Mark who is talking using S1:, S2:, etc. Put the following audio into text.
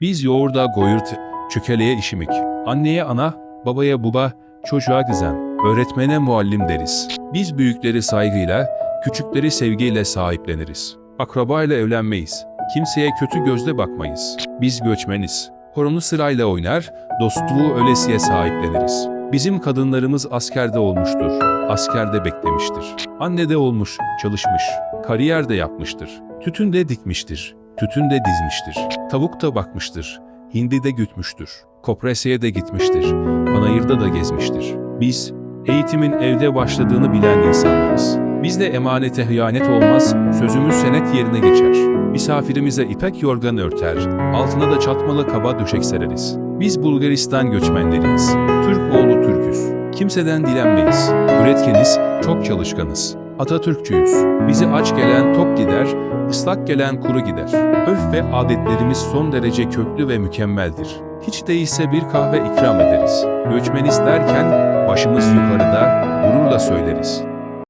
S1: Biz yoğurda goyurt, çökeleye işimik. Anneye ana, babaya baba, çocuğa kızan, öğretmene muallim deriz. Biz büyükleri saygıyla, küçükleri sevgiyle sahipleniriz. Akrabayla evlenmeyiz. Kimseye kötü gözle bakmayız. Biz göçmeniz. Horonu sırayla oynar, dostluğu ölesiye sahipleniriz. Bizim kadınlarımız askerde olmuştur, askerde beklemiştir. Anne de olmuş, çalışmış, kariyer de yapmıştır. Tütün de dikmiştir, tütün de dizmiştir. Tavuk da bakmıştır, hindi de gütmüştür. Kopresya'ya da gitmiştir, panayırda da gezmiştir. Biz, eğitimin evde başladığını bilen insanlarız. Bizde emanete hıyanet olmaz, sözümüz senet yerine geçer. Misafirimize ipek yorgan örter, altına da çatmalı kaba döşek sereriz. Biz Bulgaristan göçmenleriyiz. Türk oğlu Türküz. Kimseden dilenmeyiz. Üretkeniz, çok çalışkanız. Atatürkçüyüz. Bizi aç gelen tok gider, ıslak gelen kuru gider. Örf ve adetlerimiz son derece köklü ve mükemmeldir. Hiç değilse bir kahve ikram ederiz. Göçmeniz derken başımız yukarıda gururla söyleriz.